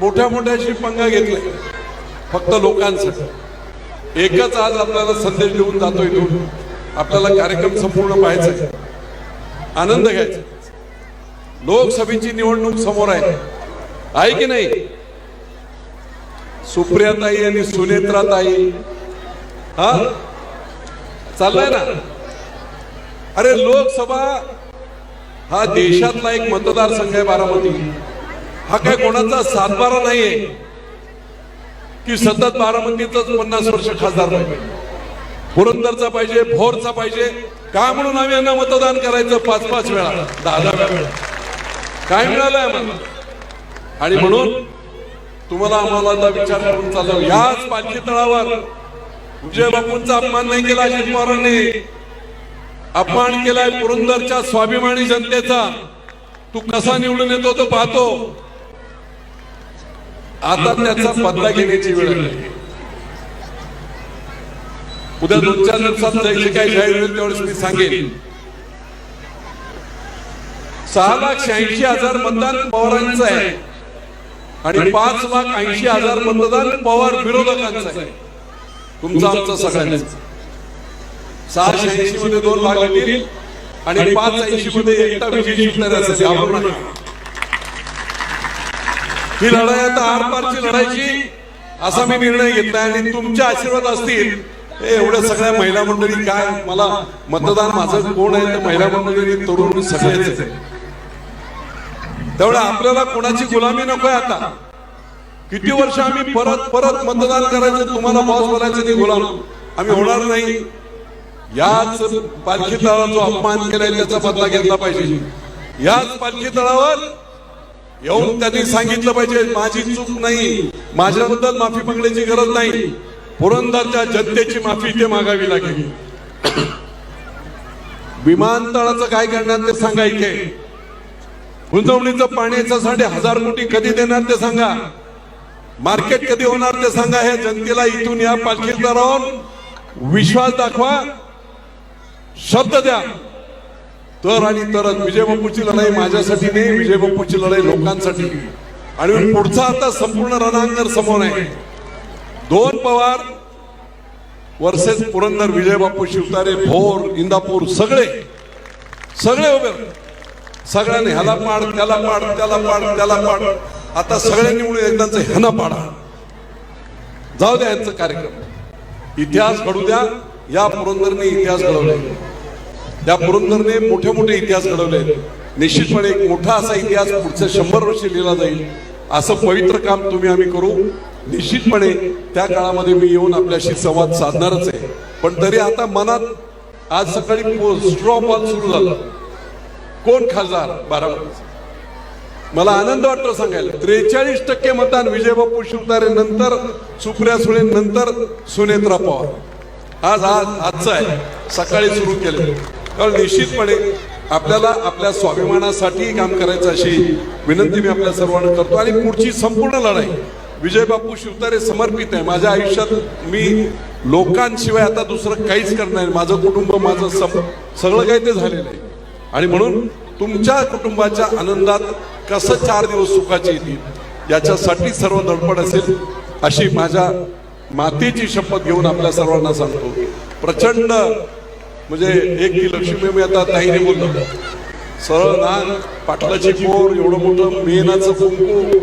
मोठ्या मोठ्याशी पंगा घेतलाय. फक्त लोकांसाठी. एकच आज आपल्याला संदेश देऊन जातोय इथून आपल्याला कार्यक्रम संपूर्ण पाहायचा आनंद घ्यायचा लोकसभेची निवडणूक समोर आहे. आहे की नाही? सुप्रियाताई आणि सुनेत्राताई. हा? चाललंय ना? अरे लोकसभा हा देशातला एक मतदारसंघ आहे बारामती. हा काय कोणाचा सातबारा नाहीये? की सतत बारामतीच पन्नास वर्ष खासदार पाहिजे पुरंदरचा पाहिजे भोरचा पाहिजे. का म्हणून आम्ही यांना मतदान करायचं पाच पाच वेळा? दहा दहा वेळा. काय मिळालंय आम्हाला? आणि म्हणून तुम्हाला आम्हाला विचार करून चाललो. याच पालखी तळावर विजय बापूंचा अपमान नाही केला अजित पवारांनी. अपमान केलाय पुरंदरच्या स्वाभिमानी जनतेचा. तू कसा निवडून येतो तो पाहतो. आता त्याचा बदला घेण्याची वेळ आली उद्या दोन चार दिवसात जे काही जाहीर होईल त्यावेळेस मी सांगेन. सहा लाख शहाऐंशी हजार मतदान पवारांचं आहे. आणि पाच लाख ऐंशी हजार मतदान पवार विरोधकांचं आहे. तुमचं आमचं सगळ्यांचं. सहाशे ऐंशी मध्ये दोन भाग येतील आणि पाच ऐंशी मध्ये एकटा विजयी शिकणारे असेल. नका. ही लढाई आता आरपारची लढायची असा मी निर्णय घेतला आणि तुमचे आशीर्वाद असतील. एवढ्या सगळ्या महिला मंडळी काय? मला मतदान माझं कोण आहे? तर महिला मंडळी तरुण सगळेच आहे तेवढ्या आपल्याला कोणाची गुलामी नको आहे आता. किती वर्ष आम्ही परत परत मतदान करायचं तुम्हाला बॉस बोलायचं ते गुलाम. आम्ही होणार नाही. याच पालखी तळाचा जो अपमान केलाय त्याचा बदला घेतला पाहिजे. याच पालखी तळावर येऊन त्यांनी सांगितलं पाहिजे माझी चूक नाही. माझ्याबद्दल माफी मागण्याची गरज नाही. पुरंदरच्या जनतेची माफी ते मागावी लागेल. विमानतळाचं काय करणार ते सांगा इथे. गुंतवणुकीचं पाण्याचं साठी हजार कोटी कधी देणार ते सांगा. मार्केट कधी होणार ते सांगा. हे जनतेला इथून या पालखीत राहून विश्वास दाखवा. शब्द द्या. तर आणि तरच विजय बापूची लढाई माझ्यासाठी नाही विजय बापूची लढाई लोकांसाठी आणि पुढचा आता संपूर्ण रणांगण समोर आहे. दोन पवार वर्सेस पुरंदर विजय बापू शिवतारे भोर इंदापूर सगळे सगळे उभे सगळ्यांनी ह्याला पाड त्याला पाड त्याला पाड त्याला पाड. आता सगळ्यांनी मिळून एकदाच ह्याना पाडा. जाऊ द्या यांचा कार्यक्रम. इतिहास घडू द्या या पुरंदरने इतिहास घडवला त्या पुरंदरने मोठे मोठे इतिहास घडवले. निश्चितपणे एक मोठा असा इतिहास पुढचे शंभर वर्ष लिहिला जाईल. असं पवित्र काम तुम्ही आम्ही करू. निश्चितपणे त्या काळामध्ये मी येऊन आपल्याशी संवाद साधणारच आहे. पण तरी आता मनात आज सकाळी स्ट्रॉ बॉल सुरू झाला. कोण खासदार? बारामती. मला आनंद वाटतो सांगायला. त्रेचाळीस टक्के मतदान विजयबापू शिवतारे नंतर सुप्रिया सुळे नंतर सुनेत्रा पवार. आज आज आजचं आहे. सकाळी सुरू केलं. कारण निश्चितपणे आपल्याला आपल्या स्वाभिमानासाठी काम करायचं अशी विनंती मी आपल्या सर्वांना करतो. आणि पुढची संपूर्ण लढाई विजय बापू शिवतारे समर्पित आहे. माझ्या आयुष्यात मी लोकांशिवाय आता दुसरं काहीच करणार नाही. माझं कुटुंब माझं सम सगळं काही ते झालेलं आहे. आणि म्हणून तुमच्या कुटुंबाच्या आनंदात कसं चार दिवस सुखाचे येतील याच्यासाठी सर्व धडपड असेल अशी माझ्या मातेची शपथ घेऊन आपल्या सर्वांना सांगतो. प्रचंड म्हणजे एक की लक्ष्मी मी आता ताईने बोललो. सरळ ना पाटलाची पोर एवढं मोठं मेनाचं कुंकू